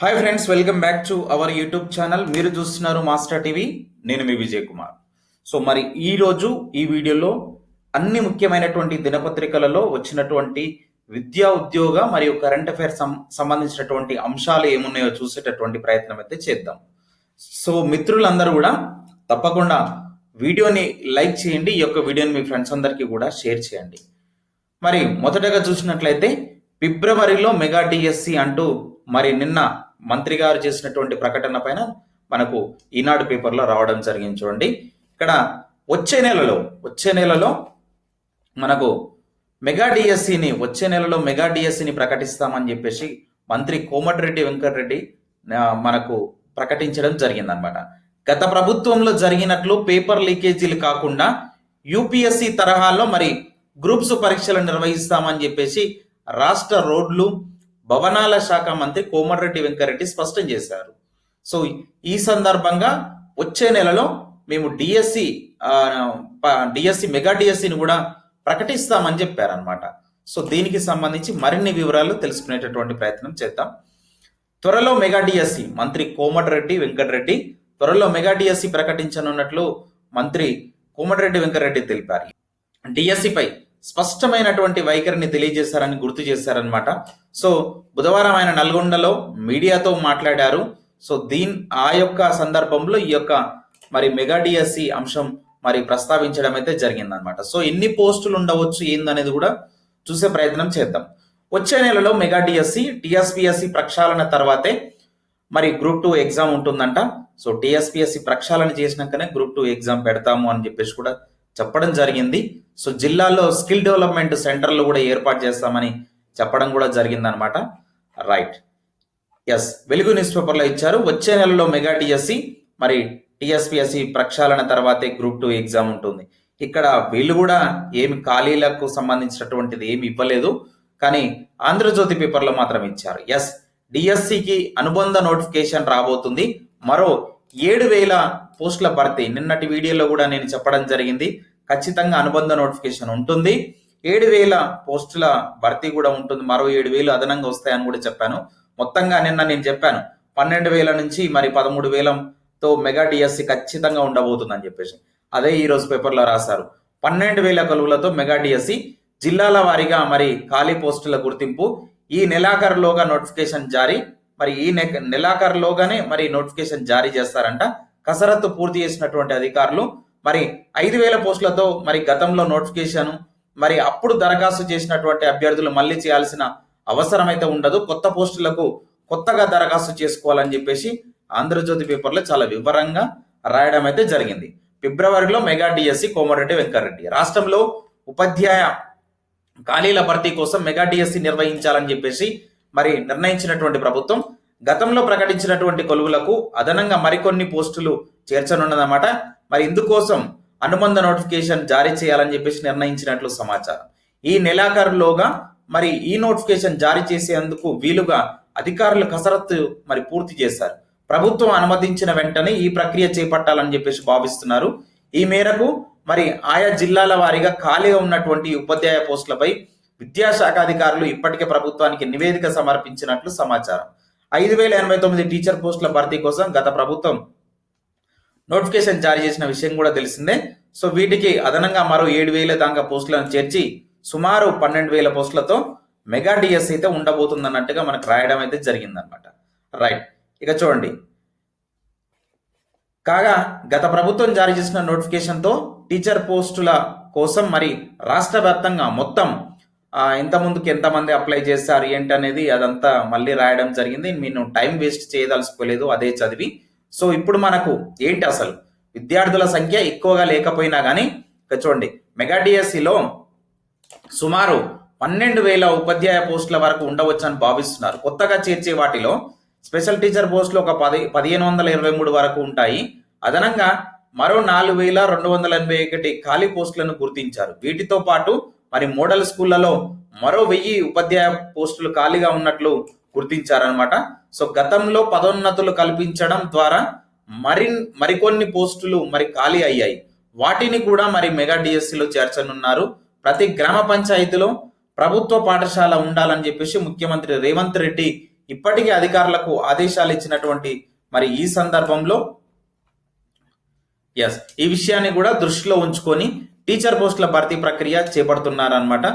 Hi friends welcome back to our YouTube channel మీరు చూస్తున్నారు master TV నేను మీ Vijay Kumar. So మరి ఈ రోజు ఈ వీడియోలో అన్ని ముఖ్యమైనటువంటి దినపత్రికలలో వచ్చినటువంటి విద్యా ఉద్యోగ మరియు కరెంట్ అఫైర్ సంబంధించినటువంటి అంశాలు ఏమున్నాయో చూసేటటువంటి ప్రయత్నం అయితే చేద్దాం. సో మిత్రులందరూ కూడా తప్పకుండా వీడియోని లైక్ చేయండి ఈ యొక్క వీడియోని మీ ఫ్రెండ్స్ అందరికీ కూడా షేర్ చేయండి. మరి మొదటగా చూసినట్లయితే ఫిబ్రవరిలో మెగా డిఎస్సి అంటూ మరి నిన్న మంత్రి గారు చేసినటువంటి ప్రకటన పైన మనకు ఈనాడు పేపర్లో రావడం జరిగింది చూడండి. ఇక్కడ వచ్చే నెలలో వచ్చే నెలలో మనకు మెగా డిఎస్సిని వచ్చే నెలలో మెగా డిఎస్సిని ప్రకటిస్తామని చెప్పేసి మంత్రి కోమటిరెడ్డి వెంకటరెడ్డి మనకు ప్రకటించడం జరిగిందనమాట గత ప్రభుత్వంలో జరిగినట్లు పేపర్ లీకేజీలు కాకుండా యూపీఎస్సి తరహాలో మరి గ్రూప్స్ పరీక్షలు నిర్వహిస్తామని చెప్పేసి రాష్ట్ర రోడ్లు భవనాల శాఖ మంత్రి కోమటిరెడ్డి వెంకరెడ్డి స్పష్టం చేశారు. సో ఈ సందర్భంగా వచ్చే నెలలో మేము డిఎస్సి డిఎస్సి మెగా డిఎస్సిని కూడా ప్రకటిస్తామని చెప్పారనమాట సో దీనికి సంబంధించి మరిన్ని వివరాలు తెలుసుకునేటటువంటి ప్రయత్నం చేద్దాం. త్వరలో మెగా డిఎస్సి మంత్రి కోమటిరెడ్డి వెంకటరెడ్డి త్వరలో మెగా డిఎస్సి ప్రకటించనున్నట్లు మంత్రి కోమటిరెడ్డి వెంకటరెడ్డి తెలిపారు. డిఎస్సిపై స్పష్టమైనటువంటి వైఖరిని తెలియజేశారని గుర్తు చేశారనమాట సో బుధవారం ఆయన నల్గొండలో మీడియాతో మాట్లాడారు. సో దీన్ ఆ యొక్క సందర్భంలో ఈ యొక్క మరి మెగా డిఎస్సి అంశం మరి ప్రస్తావించడం అయితే జరిగిందనమాట సో ఎన్ని పోస్టులు ఉండవచ్చు ఏందనేది కూడా చూసే ప్రయత్నం చేద్దాం. వచ్చే నెలలో మెగా డిఎస్సి టిఎస్పిఎస్సి ప్రక్షాళన తర్వాతే మరి గ్రూప్ టూ ఎగ్జామ్ ఉంటుందంట. సో టిఎస్పిఎస్సి ప్రక్షాళన చేసినాకనే గ్రూప్ టూ ఎగ్జామ్ పెడతాము అని చెప్పేసి కూడా చెప్పడం జరిగింది. సో జిల్లాలో స్కిల్ డెవలప్మెంట్ సెంటర్లు కూడా ఏర్పాటు చేస్తామని చెప్పడం కూడా జరిగిందనమాట. రైట్. ఎస్ వెలుగు న్యూస్ పేపర్లో ఇచ్చారు. వచ్చే నెలలో మెగా టిఎస్సి మరి టిఎస్పిఎస్సి ప్రక్షాళన తర్వాతే గ్రూప్ టూ ఎగ్జామ్ ఉంటుంది. ఇక్కడ వీళ్ళు కూడా ఏమి ఖాళీలకు సంబంధించినటువంటిది ఏమి ఇవ్వలేదు. కానీ ఆంధ్రజ్యోతి పేపర్లో మాత్రం ఇచ్చారు. ఎస్ డిఎస్సికి అనుబంధ నోటిఫికేషన్ రాబోతుంది. మరో ఏడు వేల పోస్టుల భర్తీ. నిన్నటి వీడియోలో కూడా నేను చెప్పడం జరిగింది. ఖచ్చితంగా అనుబంధ నోటిఫికేషన్ ఉంటుంది. ఏడు వేల పోస్టుల భర్తీ కూడా ఉంటుంది. మరో ఏడు వేలు అదనంగా వస్తాయని కూడా చెప్పాను. మొత్తంగా నిన్న నేను చెప్పాను. పన్నెండు వేల నుంచి మరి పదమూడు వేలతో మెగా డిఎస్సి ఖచ్చితంగా ఉండబోతుందని చెప్పేసి. అదే ఈరోజు పేపర్లో రాశారు. పన్నెండు వేల కొలువులతో మెగా డిఎస్సి జిల్లాల వారీగా మరి ఖాళీ పోస్టుల గుర్తింపు. ఈ నెలాఖరులోగా నోటిఫికేషన్ జారీ. మరి ఈ నె- నెలాఖరులోగానే మరి నోటిఫికేషన్ జారీ చేస్తారంట. కసరత్తు పూర్తి చేసినటువంటి అధికారులు మరి ఐదు వేల పోస్టులతో మరి గతంలో నోటిఫికేషన్ మరి అప్పుడు దరఖాస్తు చేసినటువంటి అభ్యర్థులు మళ్ళీ చేయాల్సిన అవసరం అయితే ఉండదు. కొత్త పోస్టులకు కొత్తగా దరఖాస్తు చేసుకోవాలని చెప్పేసి ఆంధ్రజ్యోతి పేపర్లో చాలా వివరంగా రాయడం అయితే జరిగింది. ఫిబ్రవరిలో మెగా డిఎస్సి కోమరెడ్డి వెంకరెడ్డి రాష్ట్రంలో ఉపాధ్యాయ ఖాళీల భర్తీ కోసం మెగా డిఎస్సి నిర్వహించాలని చెప్పేసి మరి నిర్ణయించినటువంటి ప్రభుత్వం గతంలో ప్రకటించినటువంటి కొలువులకు అదనంగా మరికొన్ని పోస్టులు చేర్చనున్నదన్నమాట. మరి ఇందుకోసం అనుబంధ నోటిఫికేషన్ జారీ చేయాలని చెప్పేసి నిర్ణయించినట్లు సమాచారం. ఈ నెలాఖరులోగా మరి ఈ నోటిఫికేషన్ జారీ చేసేందుకు వీలుగా అధికారులు కసరత్తు మరి పూర్తి చేశారు. ప్రభుత్వం అనుమతించిన వెంటనే ఈ ప్రక్రియ చేపట్టాలని చెప్పేసి భావిస్తున్నారు. ఈ మేరకు మరి ఆయా జిల్లాల వారీగా ఖాళీగా ఉన్నటువంటి ఉపాధ్యాయ పోస్టులపై విద్యాశాఖ అధికారులు ఇప్పటికే ప్రభుత్వానికి నివేదిక సమర్పించినట్లు సమాచారం. ఐదు వేల ఎనభై తొమ్మిది టీచర్ పోస్టుల భర్తీ కోసం గత ప్రభుత్వం నోటిఫికేషన్ జారీ చేసిన విషయం కూడా తెలిసిందే. సో వీటికి అదనంగా మరో ఏడు వేల దాకా పోస్టులను చేర్చి సుమారు పన్నెండు వేల పోస్టులతో మెగా డిఎస్ అయితే ఉండబోతుందన్నట్టుగా మనకు రాయడం అయితే జరిగిందనమాట రైట్. ఇక చూడండి. కాగా గత ప్రభుత్వం జారీ చేసిన నోటిఫికేషన్తో టీచర్ పోస్టుల కోసం మరి రాష్ట్ర వ్యాప్తంగా మొత్తం ఆ, ఎంతమంది అప్లై చేస్తారు ఏంటి అనేది అదంతా మళ్ళీ రాయడం జరిగింది. నేను టైం వేస్ట్ చేయదలుచుకోలేదు అదే చదివి. సో ఇప్పుడు మనకు ఏంటి అసలు? విద్యార్థుల సంఖ్య ఎక్కువగా లేకపోయినా కానీ చూడండి మెగా డిఎస్సిలో సుమారు పన్నెండు వేల ఉపాధ్యాయ పోస్టుల వరకు ఉండవచ్చని భావిస్తున్నారు. కొత్తగా చేర్చే వాటిలో స్పెషల్ టీచర్ పోస్టులు ఒక పది పదిహేను వందల ఇరవై మూడు వరకు ఉంటాయి. అదనంగా మరో నాలుగు వేల రెండు వందల ఎనభై ఒకటి ఖాళీ పోస్టులను గుర్తించారు. వీటితో పాటు మరి మోడల్ స్కూళ్ళలో మరో వెయ్యి ఉపాధ్యాయ పోస్టులు ఖాళీగా ఉన్నట్లు గుర్తించారనమాట సో గతంలో పదోన్నతులు కల్పించడం ద్వారా మరి మరికొన్ని పోస్టులు మరి ఖాళీ అయ్యాయి. వాటిని కూడా మరి మెగా డిఎస్సిలో చేర్చనున్నారు. ప్రతి గ్రామ పంచాయతీలో ప్రభుత్వ పాఠశాల ఉండాలని చెప్పేసి ముఖ్యమంత్రి రేవంత్ రెడ్డి ఇప్పటికే అధికారులకు ఆదేశాలు ఇచ్చినటువంటి మరి ఈ సందర్భంలో ఎస్ ఈ విషయాన్ని కూడా దృష్టిలో ఉంచుకొని టీచర్ పోస్టుల భర్తీ ప్రక్రియ చేపడుతున్నారన్నమాట.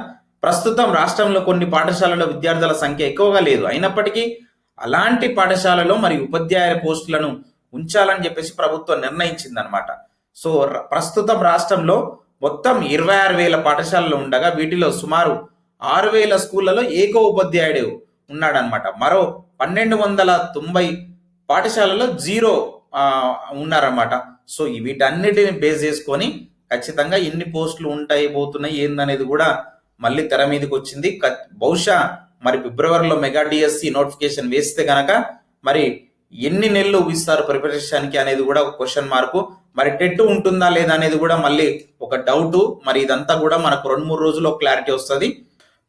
ప్రస్తుతం రాష్ట్రంలో కొన్ని పాఠశాలలో విద్యార్థుల సంఖ్య ఎక్కువగా లేదు. అయినప్పటికీ అలాంటి పాఠశాలలో మరి ఉపాధ్యాయుల పోస్టులను ఉంచాలని చెప్పేసి ప్రభుత్వం నిర్ణయించిందనమాట సో ప్రస్తుతం రాష్ట్రంలో మొత్తం ఇరవై ఆరు వేల పాఠశాలలు ఉండగా వీటిలో సుమారు ఆరు వేల స్కూళ్ళలో ఏకో ఉపాధ్యాయుడు ఉన్నాడనమాట మరో పన్నెండు వందల తొంభై పాఠశాలలో జీరో ఉన్నారన్నమాట. సో వీటన్నిటిని బేస్ చేసుకొని ఖచ్చితంగా ఎన్ని పోస్టులు ఉంటాయి పోతున్నాయి ఏందనేది కూడా మళ్ళీ తెర మీదకి వచ్చింది. బహుశా మరి ఫిబ్రవరిలో మెగా డిఎస్సి నోటిఫికేషన్ వేస్తే గనక మరి ఎన్ని నెలలు ఇస్తారు ప్రిపరేషన్కి అనేది కూడా ఒక క్వశ్చన్ మార్కు. మరి టెట్ ఉంటుందా లేదా అనేది కూడా మళ్ళీ ఒక డౌట్. మరి ఇదంతా కూడా మనకు రెండు మూడు రోజుల్లో క్లారిటీ వస్తుంది.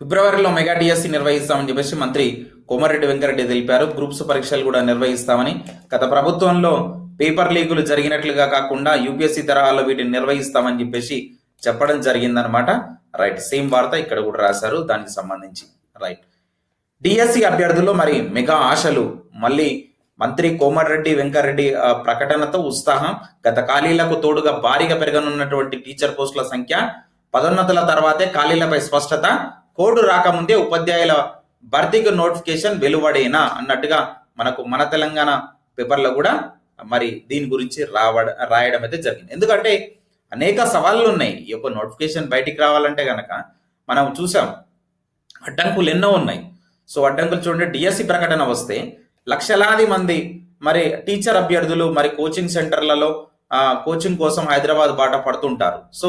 ఫిబ్రవరిలో మెగా డిఎస్సి నిర్వహిస్తామని చెప్పేసి మంత్రి కోమారెడ్డి వెంకరెడ్డి తెలిపారు. గ్రూప్స్ పరీక్షలు కూడా నిర్వహిస్తామని. గత ప్రభుత్వంలో పేపర్ లీకులు జరిగినట్లుగా కాకుండా యూపీఎస్సీ తరహాలో వీటిని నిర్వహిస్తామని చెప్పేసి చెప్పడం జరిగిందనమాట రైట్ సేమ్ వార్త ఇక్కడ కూడా రాశారు. దానికి సంబంధించి రైట్. డిఎస్సి అభ్యర్థులు మరి మెగా ఆశలు మళ్ళీ మంత్రి కోమటిరెడ్డి వెంకరెడ్డి ప్రకటనతో ఉత్సాహం. గత ఖాళీలకు తోడుగా భారీగా పెరగనున్నటువంటి టీచర్ పోస్టుల సంఖ్య పదోన్నతుల తర్వాతే ఖాళీలపై స్పష్టత. కోడ్ రాకముందే ఉపాధ్యాయుల భర్తీకి నోటిఫికేషన్ వెలువడేనా అన్నట్టుగా మనకు మన తెలంగాణ పేపర్లో కూడా మరి దీని గురించి రావడ రాయడం అయితే జరిగింది. ఎందుకంటే అనేక సవాళ్ళు ఉన్నాయి ఈ యొక్క నోటిఫికేషన్ బయటికి రావాలంటే కనుక మనం చూసాం అడ్డంకులు ఎన్నో ఉన్నాయి. సో అడ్డంకులు చూడండి డిఎస్సి ప్రకటన వస్తే లక్షలాది మంది మరి టీచర్ అభ్యర్థులు మరి కోచింగ్ సెంటర్లలో కోచింగ్ కోసం హైదరాబాద్ బాట పడుతుంటారు. సో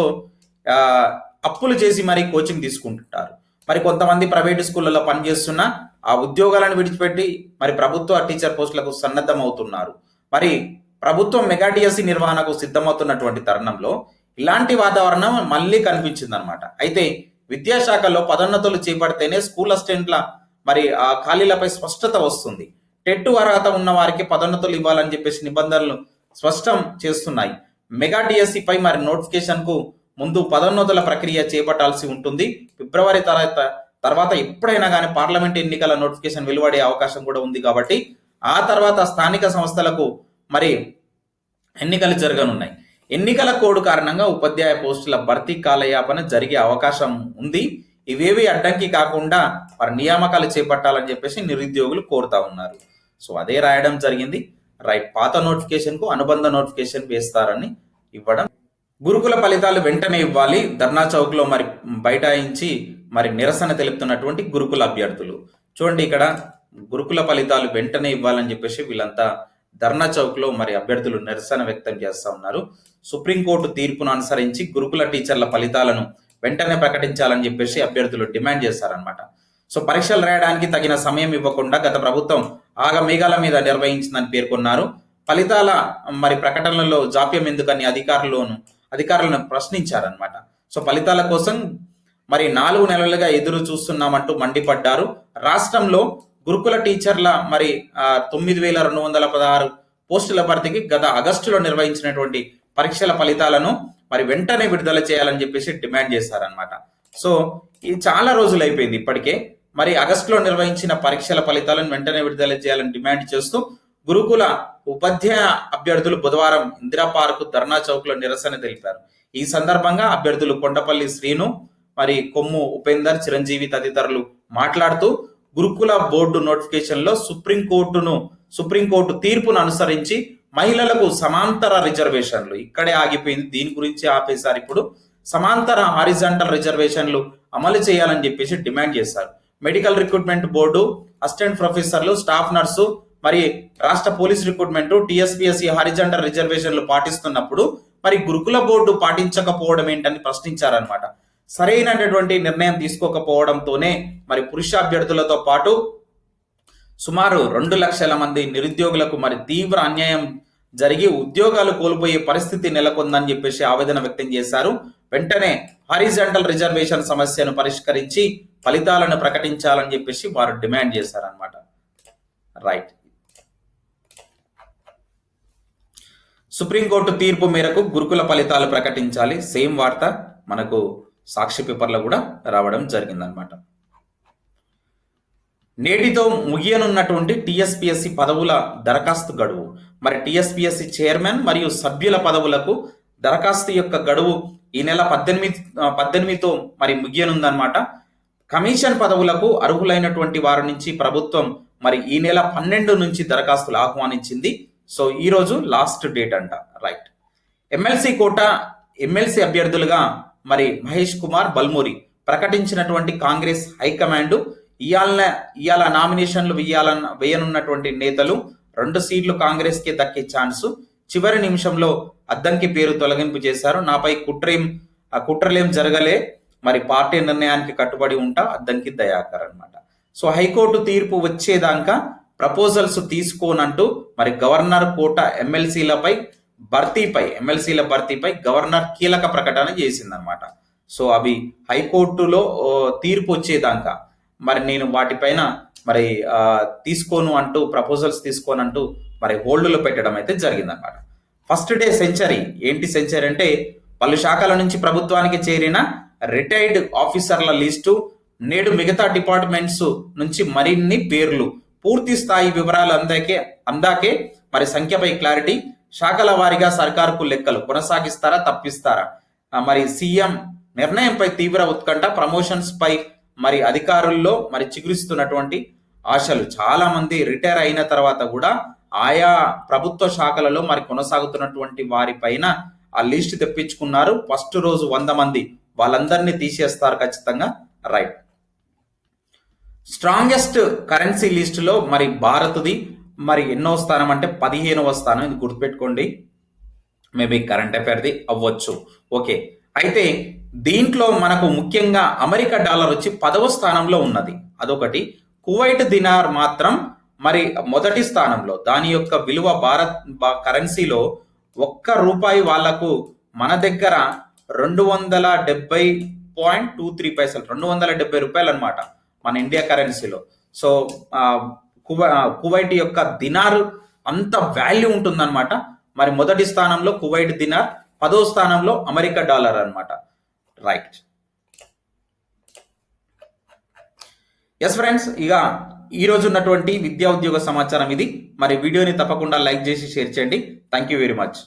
అప్పులు చేసి మరి కోచింగ్ తీసుకుంటుంటారు. మరి కొంతమంది ప్రైవేట్ స్కూళ్ళలో పనిచేస్తున్న ఆ ఉద్యోగాలను విడిచిపెట్టి మరి ప్రభుత్వ టీచర్ పోస్టులకు సన్నద్ధం అవుతున్నారు మరి ప్రభుత్వం మెగా నిర్వహణకు సిద్ధమవుతున్నటువంటి తరుణంలో ఇలాంటి వాతావరణం మళ్ళీ కనిపించింది అనమాట అయితే విద్యాశాఖలో పదోన్నతులు చేపడితేనే స్కూల్ అసిస్టెంట్ల మరి ఆ ఖాళీలపై స్పష్టత వస్తుంది. టెట్ అర్హత ఉన్న వారికి పదోన్నతులు ఇవ్వాలని చెప్పేసి నిబంధనలు స్పష్టం చేస్తున్నాయి. మెగా డిఎస్సి పై మరి నోటిఫికేషన్కు ముందు పదోన్నతుల ప్రక్రియ చేపట్టాల్సి ఉంటుంది. ఫిబ్రవరి తర్వాత తర్వాత ఎప్పుడైనా కానీ పార్లమెంట్ ఎన్నికల నోటిఫికేషన్ వెలువడే అవకాశం కూడా ఉంది కాబట్టి ఆ తర్వాత స్థానిక సంస్థలకు మరి ఎన్నికలు జరగనున్నాయి. ఎన్నికల కోడ్ కారణంగా ఉపాధ్యాయ పోస్టుల భర్తీ కాలయాపన జరిగే అవకాశం ఉంది. ఇవేవి అడ్డంకి కాకుండా మరి నియామకాలు చేపట్టాలని చెప్పేసి నిరుద్యోగులు కోరుతా ఉన్నారు. సో అదే రాయడం జరిగింది. రైట్ పాత నోటిఫికేషన్కు అనుబంధ నోటిఫికేషన్ వేస్తారని ఇవ్వడం. గురుకుల ఫలితాలు వెంటనే ఇవ్వాలి. ధర్నా చౌక్లో మరి బైఠాయించి మరి నిరసన తెలుపుతున్నటువంటి గురుకుల అభ్యర్థులు. చూడండి ఇక్కడ గురుకుల ఫలితాలు వెంటనే ఇవ్వాలని చెప్పేసి వీళ్ళంతా ధర్నా చౌక్లో మరి అభ్యర్థులు నిరసన వ్యక్తం చేస్తా ఉన్నారు. సుప్రీంకోర్టు తీర్పును అనుసరించి గురుకుల టీచర్ల ఫలితాలను వెంటనే ప్రకటించాలని చెప్పేసి అభ్యర్థులు డిమాండ్ చేశారనమాట సో పరీక్షలు రాయడానికి తగిన సమయం ఇవ్వకుండా గత ప్రభుత్వం ఆగమేఘాల మీద నిర్వహించిందని పేర్కొన్నారు. ఫలితాల మరి ప్రకటనలో జాప్యం ఎందుకని అధికారులను అధికారులను ప్రశ్నించారనమాట సో ఫలితాల కోసం మరి నాలుగు నెలలుగా ఎదురు చూస్తున్నామంటూ మండిపడ్డారు. రాష్ట్రంలో గురుకుల టీచర్ల మరి తొమ్మిది వేల రెండు వందల పదహారు పోస్టుల భర్తీకి గత ఆగస్టులో నిర్వహించినటువంటి పరీక్షల ఫలితాలను మరి వెంటనే విడుదల చేయాలని చెప్పేసి డిమాండ్ చేశారనమాట సో ఇది చాలా రోజులు అయిపోయింది ఇప్పటికే. మరి ఆగస్టులో నిర్వహించిన పరీక్షల ఫలితాలను వెంటనే విడుదల చేయాలని డిమాండ్ చేస్తూ గురుకుల ఉపాధ్యాయ అభ్యర్థులు బుధవారం ఇందిరా పార్క్ ధర్నా చౌక్లో నిరసన తెలిపారు. ఈ సందర్భంగా అభ్యర్థులు కొండపల్లి శ్రీను మరి కొమ్ము ఉపేందర్ చిరంజీవి తదితరులు మాట్లాడుతూ గురుకుల బోర్డు నోటిఫికేషన్లో సుప్రీంకోర్టును సుప్రీంకోర్టు తీర్పును అనుసరించి మహిళలకు సమాంతర రిజర్వేషన్లు. ఇక్కడే ఆగిపోయింది. దీని గురించి ఆపేశారు ఇప్పుడు. సమాంతర హారిజంటల్ రిజర్వేషన్లు అమలు చేయాలని చెప్పేసి డిమాండ్ చేశారు. మెడికల్ రిక్రూట్మెంట్ బోర్డు అసిస్టెంట్ ప్రొఫెసర్లు స్టాఫ్ నర్సు మరి రాష్ట్ర పోలీస్ రిక్రూట్మెంట్ టీఎస్పీఎస్సీ హారిజంటల్ రిజర్వేషన్లు పాటిస్తున్నప్పుడు మరి గురుకుల బోర్డు పాటించకపోవడం ఏంటని ప్రశ్నించారనమాట సరైనటువంటి నిర్ణయం తీసుకోకపోవడంతోనే మరి పురుష అభ్యర్థులతో పాటు సుమారు రెండు లక్షల మంది నిరుద్యోగులకు మరి తీవ్ర అన్యాయం జరిగి ఉద్యోగాలు కోల్పోయే పరిస్థితి నెలకొందని చెప్పేసి ఆవేదన వ్యక్తం చేశారు. వెంటనే హారిజంటల్ రిజర్వేషన్ సమస్యను పరిష్కరించి ఫలితాలను ప్రకటించాలని చెప్పేసి వారు డిమాండ్ చేశారనమాట రైట్. సుప్రీంకోర్టు తీర్పు మేరకు గురుకుల ఫలితాలు ప్రకటించాలి. సేమ్ వార్త మనకు సాక్షి పేపర్లో కూడా రావడం జరిగిందనమాట నేటితో ముగియనున్నటువంటి టీఎస్పీఎస్సి పదవుల దరఖాస్తు గడువు. మరి టీఎస్పీఎస్సి చైర్మన్ మరియు సభ్యుల పదవులకు దరఖాస్తు యొక్క గడువు ఈ నెల పద్దెనిమిది పద్దెనిమిదితో మరి ముగియనుందనమాట కమిషన్ పదవులకు అర్హులైనటువంటి వారి నుంచి ప్రభుత్వం మరి ఈ నెల పన్నెండు నుంచి దరఖాస్తులు ఆహ్వానించింది. సో ఈ రోజు లాస్ట్ డేట్ అంట రైట్. ఎమ్మెల్సీ కోట ఎమ్మెల్సీ అభ్యర్థులుగా మరి మహేష్ కుమార్ బల్మూరి ప్రకటించినటువంటి కాంగ్రెస్ హైకమాండ్ ఇయాల ఇయాల నామినేషన్లు వేయాలన్న వేయనున్నటువంటి నేతలు రెండు సీట్లు కాంగ్రెస్కి దక్కే ఛాన్స్. చివరి నిమిషంలో అద్దంకి పేరు తొలగింపు చేశారు. నాపై కుట్రేం ఆ కుట్రలేం జరగలే. మరి పార్టీ నిర్ణయానికి కట్టుబడి ఉంటా అద్దంకి దయాకర్ అనమాట సో హైకోర్టు తీర్పు వచ్చేదాకా ప్రపోజల్స్ తీసుకోనంటూ మరి గవర్నర్ కోట ఎమ్మెల్సీలపై భర్తీపై ఎమ్మెల్సీల భర్తీపై గవర్నర్ కీలక ప్రకటన చేసిందనమాట సో అవి హైకోర్టులో తీర్పు వచ్చేదాకా. మరి నేను వాటిపైన మరి తీసుకోను అంటూ ప్రపోజల్స్ తీసుకోను అంటూ మరి హోల్డ్లో పెట్టడం అయితే జరిగిందనమాట ఫస్ట్ డే సెంచరీ. ఏంటి సెంచరీ అంటే పలు శాఖల నుంచి ప్రభుత్వానికి చేరిన రిటైర్డ్ ఆఫీసర్ల లిస్టు నేడు మిగతా డిపార్ట్మెంట్స్ నుంచి మరిన్ని పేర్లు. పూర్తి స్థాయి వివరాలు అందాకే అందాకే మరి సంఖ్యపై క్లారిటీ శాఖల వారీగా సర్కారుకు లెక్కలు కొనసాగిస్తారా తప్పిస్తారా? మరి సీఎం నిర్ణయంపై తీవ్ర ఉత్కంఠ ప్రమోషన్స్ పై మరి అధికారుల్లో మరి చిగురిస్తున్నటువంటి ఆశలు చాలా మంది రిటైర్ అయిన తర్వాత కూడా ఆయా ప్రభుత్వ శాఖలలో మరి కొనసాగుతున్నటువంటి వారి పైన ఆ లిస్ట్ తెప్పించుకున్నారు. ఫస్ట్ రోజు వంద మంది వాళ్ళందరినీ తీసేస్తారు ఖచ్చితంగా. రైట్. స్ట్రాంగెస్ట్ కరెన్సీ లిస్టులో మరి భారత్ది మరి ఎన్నో స్థానం అంటే పదిహేనవ స్థానం ఇది గుర్తుపెట్టుకోండి. మేబీ కరెంట్ అఫైర్ది అవ్వచ్చు. ఓకే. అయితే దీంట్లో మనకు ముఖ్యంగా అమెరికా డాలర్ వచ్చి పదవ స్థానంలో ఉన్నది. అదొకటి. కువైట్ దినార్ మాత్రం మరి మొదటి స్థానంలో దాని యొక్క విలువ భారత్ కరెన్సీలో ఒక్క రూపాయి వాళ్ళకు మన దగ్గర రెండు వందల డెబ్బై పాయింట్ టూ త్రీ పైసలు రెండు వందల డెబ్బై రూపాయలు అనమాట మన ఇండియా కరెన్సీలో. సో కువై కువైట్ యొక్క దినార్ అంత వాల్యూ ఉంటుందన్నమాట. మరి మొదటి స్థానంలో కువైట్ దినార్ పదో స్థానంలో అమెరికా డాలర్ అనమాట రైట్ ఎస్ ఫ్రెండ్స్ ఇక ఈరోజు ఉన్నటువంటి విద్యా ఉద్యోగ సమాచారం ఇది. మరి వీడియోని తప్పకుండా లైక్ చేసి షేర్ చేయండి. Thank you very much